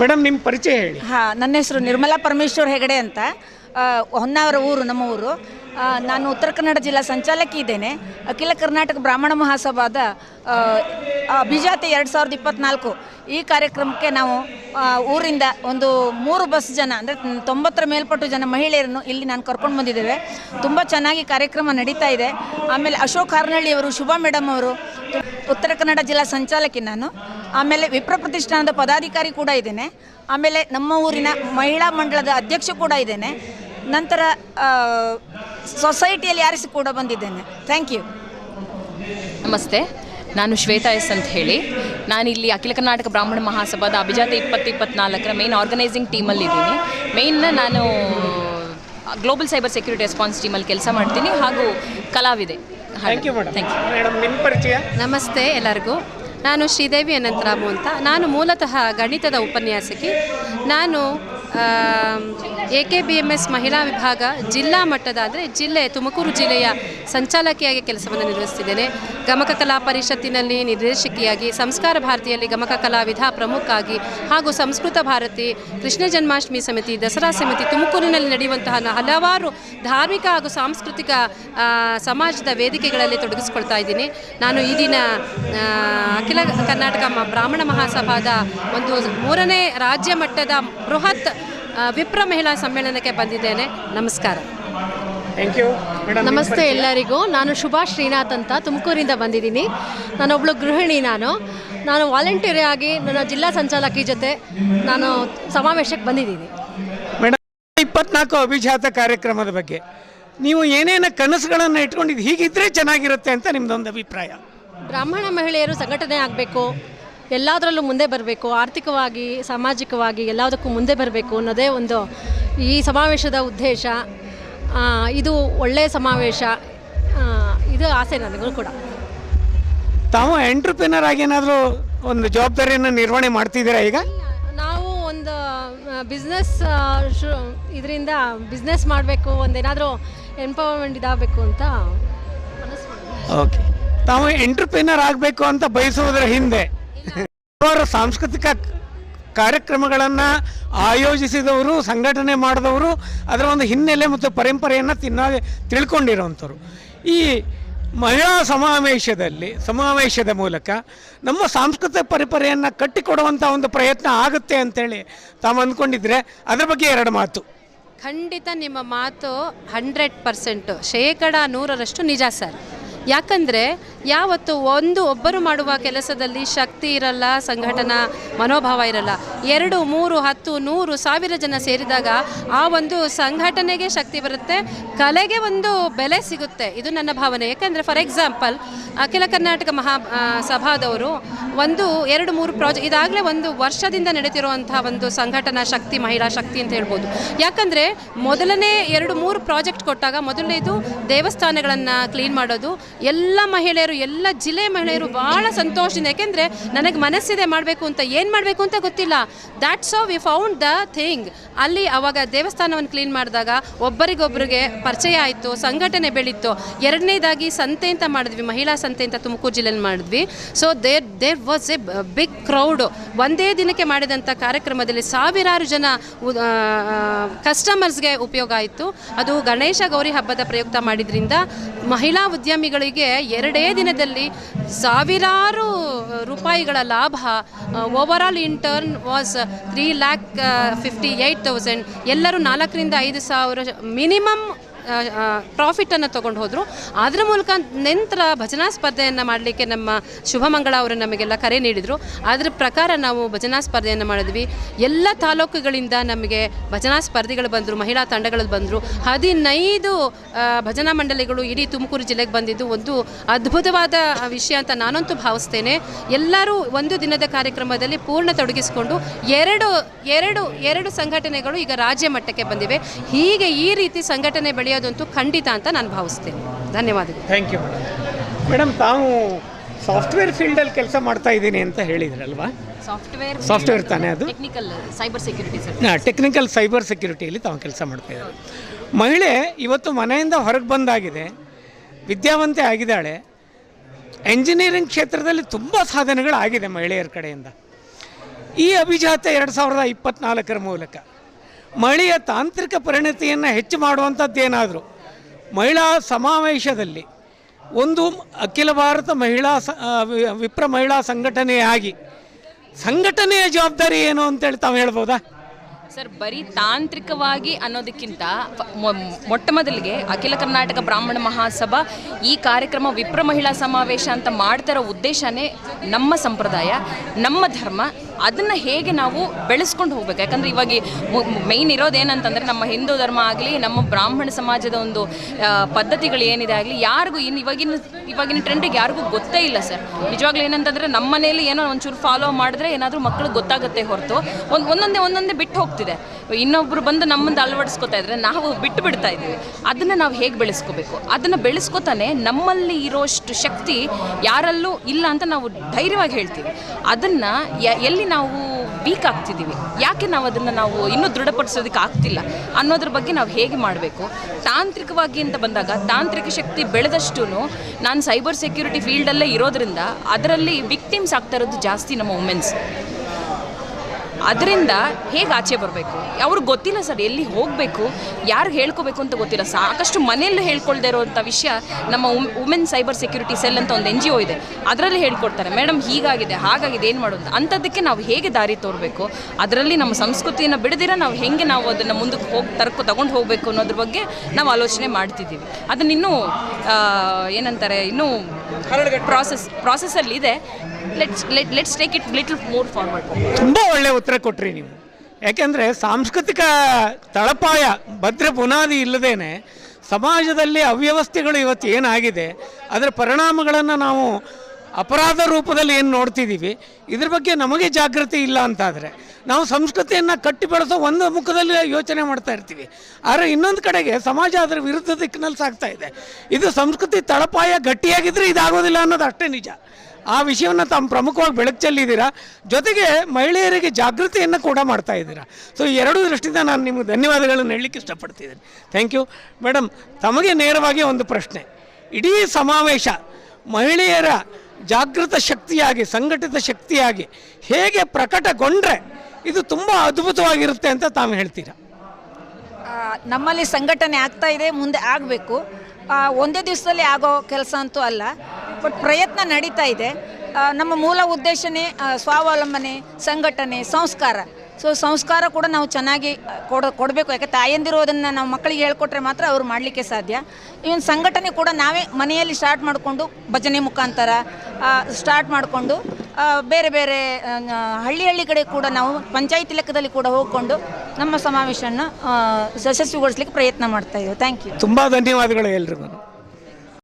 Madam ನಿಮ್ಮ ಪರಿಚಯ ಹೇಳಿ. ಹಾಂ ನನ್ನ ಹೆಸರು ನಿರ್ಮಲಾ ಪರಮೇಶ್ವರ್ ಹೆಗಡೆ ಅಂತ. ಹೊನ್ನಾವರ ಊರು ನಮ್ಮ ಊರು. ನಾನು ಉತ್ತರ ಕನ್ನಡ ಜಿಲ್ಲಾ ಸಂಚಾಲಕಿ ಇದ್ದೇನೆ. ಅಖಿಲ ಕರ್ನಾಟಕ ಬ್ರಾಹ್ಮಣ ಮಹಾಸಭಾದ ಆ, ಅಭಿಜಾತಿ ಎರಡು ಸಾವಿರದ ಇಪ್ಪತ್ತ್ನಾಲ್ಕು ಈ ಕಾರ್ಯಕ್ರಮಕ್ಕೆ ನಾವು ಊರಿಂದ ಒಂದು ಮೂರು ಬಸ್ ಜನ ಅಂದರೆ ತೊಂಬತ್ತರ ಮೇಲ್ಪಟ್ಟು ಜನ ಮಹಿಳೆಯರನ್ನು ಇಲ್ಲಿ ನಾನು ಕರ್ಕೊಂಡು ಬಂದಿದ್ದೇವೆ. ತುಂಬ ಚೆನ್ನಾಗಿ ಕಾರ್ಯಕ್ರಮ ನಡೀತಾ ಇದೆ. ಆಮೇಲೆ ಅಶೋಕ್ ಹಾರ್ನಳ್ಳಿ ಅವರು ಶುಭಾ ಮೇಡಮ್ ಅವರು ಉತ್ತರ ಕನ್ನಡ ಜಿಲ್ಲಾ ಸಂಚಾಲಕಿ ನಾನು. ಆಮೇಲೆ ವಿಪ್ರ ಪ್ರತಿಷ್ಠಾನದ ಪದಾಧಿಕಾರಿ ಕೂಡ ಇದ್ದೇನೆ. ಆಮೇಲೆ ನಮ್ಮ ಊರಿನ ಮಹಿಳಾ ಮಂಡಳದ ಅಧ್ಯಕ್ಷ ಕೂಡ ಇದ್ದೇನೆ. ನಂತರ ಸೊಸೈಟಿಯಲ್ಲಿ ಆರಿಸಿ ಕೂಡ ಬಂದಿದ್ದೇನೆ. ಥ್ಯಾಂಕ್ ಯು ನಮಸ್ತೆ. ನಾನು ಶ್ವೇತಾ ಎಸ್ ಅಂತ ಹೇಳಿ. ನಾನು ಇಲ್ಲಿ ಅಖಿಲ ಕರ್ನಾಟಕ ಬ್ರಾಹ್ಮಣ ಮಹಾಸಭಾದ ಅಭಿಜಾತ ಇಪ್ಪತ್ತು ಇಪ್ಪತ್ನಾಲ್ಕರ ಮೇನ್ ಆರ್ಗನೈಸಿಂಗ್ ಟೀಮಲ್ಲಿ ಇದ್ದೀನಿ. ಮೇಯ್ನ ನಾನು ಗ್ಲೋಬಲ್ ಸೈಬರ್ ಸೆಕ್ಯೂರಿಟಿ ರೆಸ್ಪಾನ್ಸ್ ಟೀಮಲ್ಲಿ ಕೆಲಸ ಮಾಡ್ತೀನಿ. ಹಾಗೂ ಕಲಾವಿದೆ. Thank you madam thank you madam ನಿಮ್ಮ ಪರಿಚಯ? ನಮಸ್ತೆ ಎಲ್ಲರಿಗೂ. ನಾನು ಶ್ರೀದೇವಿ ಅನಂತರಾಮು ಅಂತ. ನಾನು ಮೂಲತಃ ಗಣಿತದ ಉಪನ್ಯಾಸಕಿ. ನಾನು A K B M S ಮಹಿಳಾ ವಿಭಾಗ ಜಿಲ್ಲಾ ಮಟ್ಟದ ಅಂದರೆ ಜಿಲ್ಲೆ, ತುಮಕೂರು ಜಿಲ್ಲೆಯ ಸಂಚಾಲಕಿಯಾಗಿ ಕೆಲಸವನ್ನು ನಿರ್ವಹಿಸ್ತಿದ್ದೇನೆ ಗಮಕ ಕಲಾ ಪರಿಷತ್ತಿನಲ್ಲಿ ನಿರ್ದೇಶಕಿಯಾಗಿ, ಸಂಸ್ಕಾರ ಭಾರತಿಯಲ್ಲಿ ಗಮಕ ಕಲಾವಿದ ಪ್ರಮುಖ ಆಗಿ ಹಾಗೂ ಸಂಸ್ಕೃತ ಭಾರತಿ, ಕೃಷ್ಣ ಜನ್ಮಾಷ್ಟಮಿ ಸಮಿತಿ, ದಸರಾ ಸಮಿತಿ, ತುಮಕೂರಿನಲ್ಲಿ ನಡೆಯುವಂತಹ ಹಲವಾರು ಧಾರ್ಮಿಕ ಹಾಗೂ ಸಾಂಸ್ಕೃತಿಕ ಸಮಾಜದ ವೇದಿಕೆಗಳಲ್ಲಿ ತೊಡಗಿಸ್ಕೊಳ್ತಾ ಇದ್ದೀನಿ. ನಾನು ಈ ದಿನ ಅಖಿಲ ಕರ್ನಾಟಕ ಬ್ರಾಹ್ಮಣ ಮಹಾಸಭಾದ ಒಂದು ಮೂರನೇ ರಾಜ್ಯ ಮಟ್ಟದ ಬೃಹತ್ ವಿಪ್ರ ಮಹಿಳಾ ಸಮ್ಮೇಳನಕ್ಕೆ ಬಂದಿದ್ದೇನೆ. ನಮಸ್ಕಾರ. ಥ್ಯಾಂಕ್ ಯು ನಮಸ್ತೆ ಎಲ್ಲರಿಗೂ. ನಾನು ಶುಭಾ ಶ್ರೀನಾಥ್ ಅಂತ ತುಮಕೂರಿಂದ ಬಂದಿದ್ದೀನಿ. ನಾನೊಬ್ಬಳು ಗೃಹಿಣಿ ನಾನು. ನಾನು ವಾಲಂಟಿಯರ್ ಆಗಿ ನನ್ನ ಜಿಲ್ಲಾ ಸಂಚಾಲಕಿ ಜೊತೆ ನಾನು ಸಮಾವೇಶಕ್ಕೆ ಬಂದಿದ್ದೀನಿ. ಮೇಡಮ್ ಇಪ್ಪತ್ನಾಲ್ಕು ಅಭಿಜಾತ ಕಾರ್ಯಕ್ರಮದ ಬಗ್ಗೆ. ನೀವು ಏನೇನು ಕನಸುಗಳನ್ನು ಇಟ್ಕೊಂಡಿದ್ದು ಹೀಗಿದ್ರೆ ಚೆನ್ನಾಗಿರುತ್ತೆ ಅಂತ ನಿಮ್ದೊಂದು ಅಭಿಪ್ರಾಯ. ಬ್ರಾಹ್ಮಣ ಮಹಿಳೆಯರು ಸಂಘಟನೆ ಆಗಬೇಕು. ಎಲ್ಲದರಲ್ಲೂ ಮುಂದೆ ಬರಬೇಕು ಆರ್ಥಿಕವಾಗಿ ಸಾಮಾಜಿಕವಾಗಿ ಎಲ್ಲದಕ್ಕೂ ಮುಂದೆ ಬರಬೇಕು ಅನ್ನೋದೇ ಒಂದು ಈ ಸಮಾವೇಶದ ಉದ್ದೇಶ. ಇದು ಒಳ್ಳೆಯ ಸಮಾವೇಶ. ಇದು ಆಸೆ ನನಗೂ ಕೂಡ. ತಾವು ಎಂಟ್ರಪ್ರಿನರ್ ಆಗಿ ಏನಾದರೂ ಒಂದು ಜವಾಬ್ದಾರಿಯನ್ನು ನಿರ್ವಹಣೆ ಮಾಡ್ತಿದ್ದೀರಾ ಈಗ? ನಾವು ಒಂದು ಬಿಸ್ನೆಸ್ ಇದರಿಂದ ಬಿಸ್ನೆಸ್ ಮಾಡಬೇಕು ಒಂದೇನಾದರೂ ಎಂಪವರ್ಮೆಂಟ್ ಇದಾಗಬೇಕು ಅಂತ ಓಕೆ ತಾವು ಎಂಟ್ರಪ್ರಿನರ್ ಆಗಬೇಕು ಅಂತ ಬಯಸುವುದರ ಹಿಂದೆ ಹಲವಾರು ಸಾಂಸ್ಕೃತಿಕ ಕಾರ್ಯಕ್ರಮಗಳನ್ನು ಆಯೋಜಿಸಿದವರು, ಸಂಘಟನೆ ಮಾಡಿದವರು, ಅದರ ಒಂದು ಹಿನ್ನೆಲೆ ಮತ್ತು ಪರಂಪರೆಯನ್ನು ತಿನ್ನ, ತಿಳ್ಕೊಂಡಿರೋವಂಥವ್ರು. ಈ ಮಹಿಳಾ ಸಮಾವೇಶದಲ್ಲಿ, ಸಮಾವೇಶದ ಮೂಲಕ ನಮ್ಮ ಸಾಂಸ್ಕೃತಿಕ ಪರಂಪರೆಯನ್ನು ಕಟ್ಟಿಕೊಡುವಂಥ ಒಂದು ಪ್ರಯತ್ನ ಆಗುತ್ತೆ ಅಂತೇಳಿ ತಾವು ಅಂದ್ಕೊಂಡಿದ್ರೆ ಅದರ ಬಗ್ಗೆ ಎರಡು ಮಾತು. ಖಂಡಿತ ನಿಮ್ಮ ಮಾತು ಹಂಡ್ರೆಡ್ ಪರ್ಸೆಂಟು. ಶೇಕಡ ನೂರರಷ್ಟು ನಿಜ ಸರ್. ಯಾಕಂದರೆ ಯಾವತ್ತು ಒಂದು ಒಬ್ಬರು ಮಾಡುವ ಕೆಲಸದಲ್ಲಿ ಶಕ್ತಿ ಇರಲ್ಲ, ಸಂಘಟನಾ ಮನೋಭಾವ ಇರಲ್ಲ. ಎರಡು, ಮೂರು, ಹತ್ತು, ನೂರು, ಸಾವಿರ ಜನ ಸೇರಿದಾಗ ಆ ಒಂದು ಸಂಘಟನೆಗೆ ಶಕ್ತಿ ಬರುತ್ತೆ, ಕಲೆಗೆ ಒಂದು ಬೆಲೆ ಸಿಗುತ್ತೆ. ಇದು ನನ್ನ ಭಾವನೆ. ಯಾಕಂದರೆ ಫಾರ್ ಎಕ್ಸಾಂಪಲ್ ಅಖಿಲ ಕರ್ನಾಟಕ ಮಹಾ ಸಭಾದವರು ಒಂದು, ಎರಡು, ಮೂರು ಪ್ರಾಜೆಕ್ಟ್ ಇದಾಗಲೇ ಒಂದು ವರ್ಷದಿಂದ ನಡೀತಿರುವಂಥ ಒಂದು ಸಂಘಟನಾ ಶಕ್ತಿ, ಮಹಿಳಾ ಶಕ್ತಿ ಅಂತ ಹೇಳ್ಬೋದು. ಯಾಕಂದರೆ ಮೊದಲನೇ ಎರಡು, ಮೂರು ಪ್ರಾಜೆಕ್ಟ್ ಕೊಟ್ಟಾಗ ಮೊದಲನೇದು ದೇವಸ್ಥಾನಗಳನ್ನು ಕ್ಲೀನ್ ಮಾಡೋದು ಎಲ್ಲ ಮಹಿಳೆಯರು, ಎಲ್ಲ ಜಿಲ್ಲೆ ಮಹಿಳೆಯರು ಭಾಳ ಸಂತೋಷದಿಂದ. ಯಾಕೆಂದರೆ ನನಗೆ ಮನಸ್ಸಿದೆ ಮಾಡಬೇಕು ಅಂತ, ಏನು ಮಾಡಬೇಕು ಅಂತ ಗೊತ್ತಿಲ್ಲ. That's so we found the thing ಅಲ್ಲಿ ಅವಾಗ ದೇವಸ್ಥಾನವನ್ನು ಕ್ಲೀನ್ ಮಾಡಿದಾಗ ಒಬ್ಬರಿಗೊಬ್ಬರಿಗೆ ಪರಿಚಯ ಆಯಿತು, ಸಂಘಟನೆ ಬೆಳೀತು. ಎರಡನೇದಾಗಿ ಸಂತೆ ಅಂತ ಮಾಡಿದ್ವಿ, ಮಹಿಳಾ ಸಂತೆ ಅಂತ ತುಮಕೂರು ಜಿಲ್ಲೆಯಲ್ಲಿ ಮಾಡಿದ್ವಿ. So there there was a big crowd ಒಂದೇ ದಿನಕ್ಕೆ ಮಾಡಿದಂಥ ಕಾರ್ಯಕ್ರಮದಲ್ಲಿ ಸಾವಿರಾರು ಜನ ಕಸ್ಟಮರ್ಸ್ಗೆ ಉಪಯೋಗ ಆಯಿತು. ಅದು ಗಣೇಶ ಗೌರಿ ಹಬ್ಬದ ಪ್ರಯುಕ್ತ ಮಾಡಿದ್ರಿಂದ ಮಹಿಳಾ ಉದ್ಯಮಿಗಳಿಗೆ ಎರಡೇ ದಿನದಲ್ಲಿ ಸಾವಿರಾರು ರೂಪಾಯಿಗಳ ಲಾಭ. Overall in turn was three lakh fifty eight thousand ಎಲ್ಲರೂ ನಾಲ್ಕರಿಂದ ಐದು ಸಾವಿರ ಮಿನಿಮಮ್ ಪ್ರಾಫಿಟನ್ನು ತೊಗೊಂಡು ಹೋದರು. ಅದರ ಮೂಲಕ ನಂತರ ಭಜನಾ ಸ್ಪರ್ಧೆಯನ್ನು ಮಾಡಲಿಕ್ಕೆ ನಮ್ಮ ಶುಭಮಂಗಳ ಅವರು ನಮಗೆಲ್ಲ ಕರೆ ನೀಡಿದರು. ಅದರ ಪ್ರಕಾರ ನಾವು ಭಜನಾ ಸ್ಪರ್ಧೆಯನ್ನು ಮಾಡಿದ್ವಿ. ಎಲ್ಲ ತಾಲೂಕುಗಳಿಂದ ನಮಗೆ ಭಜನಾ ಸ್ಪರ್ಧಿಗಳು ಬಂದರು, ಮಹಿಳಾ ತಂಡಗಳು ಬಂದರು. ಹದಿನೈದು ಭಜನಾ ಮಂಡಳಿಗಳು ಇಡೀ ತುಮಕೂರು ಜಿಲ್ಲೆಗೆ ಬಂದಿದ್ದು ಒಂದು ಅದ್ಭುತವಾದ ವಿಷಯ ಅಂತ ನಾನಂತೂ ಭಾವಿಸ್ತೇನೆ. ಎಲ್ಲರೂ ಒಂದು ದಿನದ ಕಾರ್ಯಕ್ರಮದಲ್ಲಿ ಪೂರ್ಣ ತೊಡಗಿಸಿಕೊಂಡು ಎರಡು ಎರಡು ಎರಡು ಸಂಘಟನೆಗಳು ಈಗ ರಾಜ್ಯ ಮಟ್ಟಕ್ಕೆ ಬಂದಿವೆ. ಹೀಗೆ ಈ ರೀತಿ ಸಂಘಟನೆ ಬೆಳೆಯೋದಂತೂ ಖಂಡಿತ ಅಂತ ನಾನು ಭಾವಿಸ್ತೇನೆ. ಧನ್ಯವಾದಗಳು. ಥ್ಯಾಂಕ್ ಯು ಮೇಡಮ್ ಮೇಡಮ್ ತಾವು ಸಾಫ್ಟ್ವೇರ್ ಫೀಲ್ಡಲ್ಲಿ ಕೆಲಸ ಮಾಡ್ತಾ ಇದ್ದೀನಿ ಅಂತ ಹೇಳಿದ್ರಲ್ವಾ? ಸಾಫ್ಟ್ವೇರ್ ಸಾಫ್ಟ್ವೇರ್ ತಾನೇ ಅದು? Technical cyber security sir technical cyber ಸೆಕ್ಯೂರಿಟಿಯಲ್ಲಿ ತಾವು ಕೆಲಸ ಮಾಡ್ತಾ ಇದ್ದಾರೆ ಮಹಿಳೆ ಇವತ್ತು ಮನೆಯಿಂದ ಹೊರಗೆ ಬಂದಾಗಿದೆ ವಿದ್ಯಾವಂತೆ ಆಗಿದ್ದಾಳೆ. ಎಂಜಿನಿಯರಿಂಗ್ ಕ್ಷೇತ್ರದಲ್ಲಿ ತುಂಬ ಸಾಧನೆಗಳಾಗಿದೆ ಮಹಿಳೆಯರ ಕಡೆಯಿಂದ. ಈ ಅಭಿಜಾತ ಎರಡು ಸಾವಿರದ ಇಪ್ಪತ್ತ್ನಾಲ್ಕರ ಮೂಲಕ. ಮಹಿಳೆಯ ತಾಂತ್ರಿಕ ಪರಿಣತಿಯನ್ನು ಹೆಚ್ಚು ಮಾಡುವಂಥದ್ದು ಏನಾದರೂ. ಮಹಿಳಾ ಸಮಾವೇಶದಲ್ಲಿ ಒಂದು ಅಖಿಲ ಭಾರತ ಮಹಿಳಾ ಸ ವಿಪ್ರ ಮಹಿಳಾ ಸಂಘಟನೆಯಾಗಿ ಸಂಘಟನೆಯ ಜವಾಬ್ದಾರಿ ಏನು ಅಂತೇಳಿ ತಾವು ಹೇಳ್ಬೋದಾ? ಸರ್, ಬರೀ ತಾಂತ್ರಿಕವಾಗಿ ಅನ್ನೋದಕ್ಕಿಂತ ಮೊಟ್ಟ ಮೊದಲಿಗೆ ಅಖಿಲ ಕರ್ನಾಟಕ ಬ್ರಾಹ್ಮಣ ಮಹಾಸಭಾ ಈ ಕಾರ್ಯಕ್ರಮ ವಿಪ್ರ ಮಹಿಳಾ ಸಮಾವೇಶ ಅಂತ ಮಾಡ್ತಿರೋ ಉದ್ದೇಶನೇ ನಮ್ಮ ಸಂಪ್ರದಾಯ, ನಮ್ಮ ಧರ್ಮ ಅದನ್ನು ಹೇಗೆ ನಾವು ಬೆಳೆಸ್ಕೊಂಡು ಹೋಗ್ಬೇಕು? ಯಾಕಂದರೆ ಇವಾಗ ಮೈನ್ ಇರೋದೇನಂತಂದರೆ ನಮ್ಮ ಹಿಂದೂ ಧರ್ಮ ಆಗಲಿ, ನಮ್ಮ ಬ್ರಾಹ್ಮಣ ಸಮಾಜದ ಒಂದು ಪದ್ಧತಿಗಳು ಏನಿದೆ ಆಗಲಿ, ಯಾರಿಗೂ ಇನ್ನು ಇವಾಗಿನ ಇವಾಗಿನ ಟ್ರೆಂಡಿಗೆ ಯಾರಿಗೂ ಗೊತ್ತೇ ಇಲ್ಲ ಸರ್ ನಿಜವಾಗ್ಲೂ ಏನಂತಂದರೆ ನಮ್ಮ ಮನೇಲಿ ಏನೋ ಒಂಚೂರು ಫಾಲೋ ಮಾಡಿದ್ರೆ ಏನಾದರೂ ಮಕ್ಕಳಿಗೆ ಗೊತ್ತಾಗುತ್ತೆ ಹೊರತು. ಒಂದು, ಒಂದೊಂದೇ ಒಂದೊಂದೇ ಬಿಟ್ಟು ಹೋಗ್ತಿದೆ. ಇನ್ನೊಬ್ರು ಬಂದು ನಮ್ಮನ್ನು ಅಳವಡಿಸ್ಕೊತಾ ಇದ್ರೆ ನಾವು ಬಿಟ್ಟು ಬಿಡ್ತಾ ಇದ್ದೀವಿ. ಅದನ್ನು ನಾವು ಹೇಗೆ ಬೆಳೆಸ್ಕೋಬೇಕು? ಅದನ್ನು ಬೆಳೆಸ್ಕೊತಾನೆ ನಮ್ಮಲ್ಲಿ ಇರೋಷ್ಟು ಶಕ್ತಿ ಯಾರಲ್ಲೂ ಇಲ್ಲ ಅಂತ ನಾವು ಧೈರ್ಯವಾಗಿ ಹೇಳ್ತೀವಿ. ಅದನ್ನು ಎಲ್ಲಿ ನಾವು ವೀಕ್ ಆಗ್ತಿದ್ದೀವಿ ಯಾಕೆ ನಾವು ಅದನ್ನು ನಾವು ಇನ್ನೂ ದೃಢಪಡಿಸೋದಕ್ಕೆ ಆಗ್ತಿಲ್ಲ? ಅನ್ನೋದ್ರ ಬಗ್ಗೆ ನಾವು ಹೇಗೆ ಮಾಡಬೇಕು? ತಾಂತ್ರಿಕವಾಗಿ ಅಂತ ಬಂದಾಗ, ತಾಂತ್ರಿಕ ಶಕ್ತಿ ಬೆಳೆದಷ್ಟು ನಾನು ಸೈಬರ್ ಸೆಕ್ಯೂರಿಟಿ ಫೀಲ್ಡಲ್ಲೇ ಇರೋದ್ರಿಂದ ಅದರಲ್ಲಿ ವಿಕ್ಟಿಮ್ಸ್ ಆಗ್ತಾ ಇರೋದು ಜಾಸ್ತಿ ನಮ್ಮ ವುಮೆನ್ಸ್ ಅದರಿಂದ ಹೇಗೆ ಆಚೆ ಬರಬೇಕು? ಅವ್ರಿಗೆ ಗೊತ್ತಿಲ್ಲ ಸರ್ ಎಲ್ಲಿ ಹೋಗಬೇಕು? ಯಾರು ಹೇಳ್ಕೋಬೇಕು ಅಂತ ಗೊತ್ತಿಲ್ಲ. ಸಾಕಷ್ಟು ಮನೆಯಲ್ಲೂ ಹೇಳ್ಕೊಳ್ದೆ ಇರೋವಂಥ ವಿಷಯ ನಮ್ಮ ವುಮೆನ್ ಸೈಬರ್ ಸೆಕ್ಯೂರಿಟಿ ಸೆಲ್ ಅಂತ ಒಂದು ಎನ್ ಜಿ ಒ ಇದೆ. ಅದರಲ್ಲಿ ಹೇಳ್ಕೊಡ್ತಾರೆ. ಮೇಡಮ್ ಹೀಗಾಗಿದೆ ಹಾಗಾಗಿದೆ ಏನು ಮಾಡೋದು? ಅಂಥದ್ದಕ್ಕೆ ನಾವು ಹೇಗೆ ದಾರಿ ತೋರಬೇಕು? ಅದರಲ್ಲಿ ನಮ್ಮ ಸಂಸ್ಕೃತಿಯನ್ನು ಬಿಡದಿರ ನಾವು ಹೇಗೆ ನಾವು ಅದನ್ನು ಮುಂದಕ್ಕೆ ಹೋಗಿ ತರ್ಕೊ ತಗೊಂಡು ಹೋಗಬೇಕು ಅನ್ನೋದ್ರ ಬಗ್ಗೆ ನಾವು ಆಲೋಚನೆ ಮಾಡ್ತಿದ್ದೀವಿ. ಅದನ್ನ ಇನ್ನೂ ಏನಂತಾರೆ ಇನ್ನೂ ಪ್ರಾಸೆಸ್ ಅಲ್ಲಿ ಇದೆ. Let's let let's take it little more forward ತುಂಬ ಒಳ್ಳೆ ಉತ್ತರ ಕೊಟ್ರಿ ನೀವು. ಯಾಕೆಂದರೆ ಸಾಂಸ್ಕೃತಿಕ ತಳಪಾಯ, ಭದ್ರ ಬುನಾದಿ ಇಲ್ಲದೇನೆ ಸಮಾಜದಲ್ಲಿ ಅವ್ಯವಸ್ಥೆಗಳು ಇವತ್ತು ಏನಾಗಿದೆ, ಅದರ ಪರಿಣಾಮಗಳನ್ನು ನಾವು ಅಪರಾಧ ರೂಪದಲ್ಲಿ ಏನು ನೋಡ್ತಿದ್ದೀವಿ ಇದ್ರ ಬಗ್ಗೆ ನಮಗೆ ಜಾಗೃತಿ ಇಲ್ಲ ಅಂತಾದರೆ ನಾವು ಸಂಸ್ಕೃತಿಯನ್ನು ಕಟ್ಟಿ ಬೆಳೆಸೋ ಒಂದು ಮುಖದಲ್ಲಿ ಯೋಚನೆ ಮಾಡ್ತಾ ಇರ್ತೀವಿ. ಆದರೆ ಇನ್ನೊಂದು ಕಡೆಗೆ ಸಮಾಜ ಅದರ ವಿರುದ್ಧ ದಿಕ್ಕಿನಲ್ಲಿ ಸಾಗ್ತಾ ಇದೆ. ಇದು ಸಂಸ್ಕೃತಿ ತಳಪಾಯ ಗಟ್ಟಿಯಾಗಿದ್ದರೆ ಇದಾಗೋದಿಲ್ಲ ಅನ್ನೋದು ಅಷ್ಟೇ ನಿಜ. ಆ ವಿಷಯವನ್ನು ತಮ್ಮ ಪ್ರಮುಖವಾಗಿ ಬೆಳಕು ಚೆಲ್ಲಿದ್ದೀರಾ ಜೊತೆಗೆ ಮಹಿಳೆಯರಿಗೆ ಜಾಗೃತಿಯನ್ನು ಕೂಡ ಮಾಡ್ತಾ ಇದ್ದೀರಾ? ಸೊ ಎರಡೂ ದೃಷ್ಟಿಯಿಂದ ನಾನು ನಿಮಗೆ ಧನ್ಯವಾದಗಳನ್ನು ಹೇಳಲಿಕ್ಕೆ ಇಷ್ಟಪಡ್ತಿದ್ದೀನಿ. ಥ್ಯಾಂಕ್ ಯು ಮೇಡಮ್ ತಮಗೆ ನೇರವಾಗಿ ಒಂದು ಪ್ರಶ್ನೆ. ಇಡೀ ಸಮಾವೇಶ ಮಹಿಳೆಯರ ಜಾಗೃತ ಶಕ್ತಿಯಾಗಿ, ಸಂಘಟಿತ ಶಕ್ತಿಯಾಗಿ ಹೇಗೆ ಪ್ರಕಟಗೊಂಡ್ರೆ ಇದು ತುಂಬ ಅದ್ಭುತವಾಗಿರುತ್ತೆ ಅಂತ ತಾವು ಹೇಳ್ತೀರಾ? ನಮ್ಮಲ್ಲಿ ಸಂಘಟನೆ ಆಗ್ತಾ ಇದೆ, ಮುಂದೆ ಆಗಬೇಕು. ಒಂದೇ ದಿವಸದಲ್ಲಿ ಆಗೋ ಕೆಲಸ ಅಂತೂ ಅಲ್ಲ. ಬಟ್ ಪ್ರಯತ್ನ ನಡೀತಾ ಇದೆ. ನಮ್ಮ ಮೂಲ ಉದ್ದೇಶನೇ ಸ್ವಾವಲಂಬನೆ, ಸಂಘಟನೆ, ಸಂಸ್ಕಾರ. ಸೊ ಸಂಸ್ಕಾರ ಕೂಡ ನಾವು ಚೆನ್ನಾಗಿ ಕೊಡ, ಕೊಡಬೇಕು. ಯಾಕೆ ತಾಯಂದಿರೋದನ್ನು ನಾವು ಮಕ್ಕಳಿಗೆ ಹೇಳ್ಕೊಟ್ರೆ ಮಾತ್ರ ಅವ್ರು ಮಾಡಲಿಕ್ಕೆ ಸಾಧ್ಯ. ಇವನ್ ಸಂಘಟನೆ ಕೂಡ ನಾವೇ ಮನೆಯಲ್ಲಿ ಸ್ಟಾರ್ಟ್ ಮಾಡಿಕೊಂಡು ಭಜನೆ ಮುಖಾಂತರ ಸ್ಟಾರ್ಟ್ ಮಾಡಿಕೊಂಡು ಬೇರೆ ಬೇರೆ ಹಳ್ಳಿ ಹಳ್ಳಿ ಕಡೆ ಕೂಡ ನಾವು ಪಂಚಾಯತಿ ಲೆಕ್ಕದಲ್ಲಿ ಕೂಡ ಹೋಗಿಕೊಂಡು ನಮ್ಮ ಸಮಾವೇಶವನ್ನು ಯಶಸ್ವಿಗೊಳಿಸ್ಲಿಕ್ಕೆ ಪ್ರಯತ್ನ ಮಾಡ್ತಾ ಇದ್ದೇವೆ. ಥ್ಯಾಂಕ್ ಯು ತುಂಬ ಧನ್ಯವಾದಗಳು ಎಲ್ರಿಗೂ.